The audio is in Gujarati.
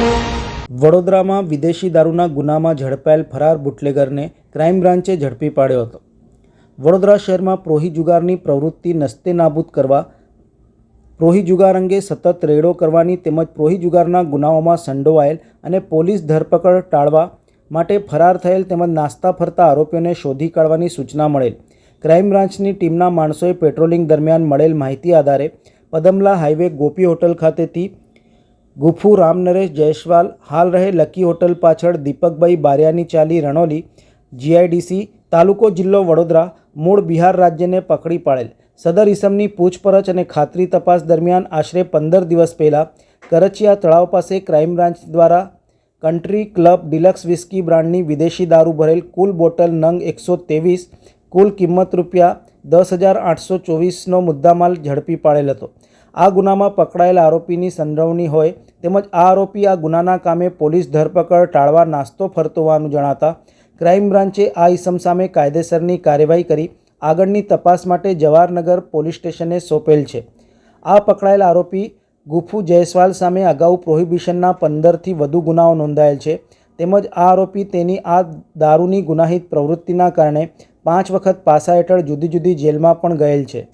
વડોદરામાં વિદેશી દારૂના ગુનામાં ઝડપાયેલ ફરાર બુટલેગરને ક્રાઇમ બ્રાન્ચે ઝડપી પાડ્યો હતો. વડોદરા શહેરમાં પ્રોહી જુગારની પ્રવૃત્તિ નસ્તે નાબૂદ કરવા, પ્રોહી જુગાર અંગે સતત રેડો કરવાની તેમજ પ્રોહી જુગારના ગુનાઓમાં સંડોવાયેલ અને પોલીસ ધરપકડ ટાળવા માટે ફરાર થયેલ તેમજ નાસ્તા ફરતા આરોપીઓને શોધી કાઢવાની સૂચના મળેલ. ક્રાઇમ બ્રાન્ચની ટીમના માણસોએ પેટ્રોલિંગ દરમિયાન મળેલ માહિતી આધારે પદમલા હાઈવે ગોપી હોટલ ખાતેથી ગુફુ રામનરેશ જયસ્વાલ, હાલ રહે લકી હોટલ પાછળ દીપકભાઈ બારિયાની ચાલી રણોલી, જીઆઈડીસી, તાલુકો જિલ્લો વડોદરા, મૂળ બિહાર રાજ્યને પકડી પાડેલ. સદર ઇસમની પૂછપરછ અને ખાતરી તપાસ દરમિયાન આશરે પંદર દિવસ પહેલાં કરચિયા તળાવ પાસે ક્રાઇમ બ્રાન્ચ દ્વારા કન્ટ્રી ક્લબ ડિલક્સ વિસ્કી બ્રાન્ડની વિદેશી દારૂ ભરેલ કુલ બોટલ નંગ એકસો ત્રેવીસ, કુલ કિંમત રૂપિયા દસ હજાર આઠસો ચોવીસનો મુદ્દામાલ ઝડપી પાડેલ હતો. આ ગુનામાં પકડાયેલ આરોપીની સંડોવણી હોય તેમજ આ આરોપી આ ગુનાના કામે પોલીસ ધરપકડ, ટાળવા, નાસ્તો ફરતો હોવાનું જણાતા ક્રાઇમ બ્રાન્ચે આ ઇસમ સામે કાયદેસરની કાર્યવાહી કરી આગળની તપાસ માટે જવાહરનગર પોલીસ સ્ટેશને સોંપેલ છે. આ પકડાયેલ આરોપી ગુફુ જયસ્વાલ સામે અગાઉ પ્રોહિબિશનના પંદરથી વધુ ગુનાઓ નોંધાયેલ છે. તેમજ આ આરોપી તેની આ દારૂની ગુનાહિત પ્રવૃત્તિના કારણે પાંચ વખત પાસા હેઠળ જુદી જુદી જેલમાં પણ ગયેલ છે.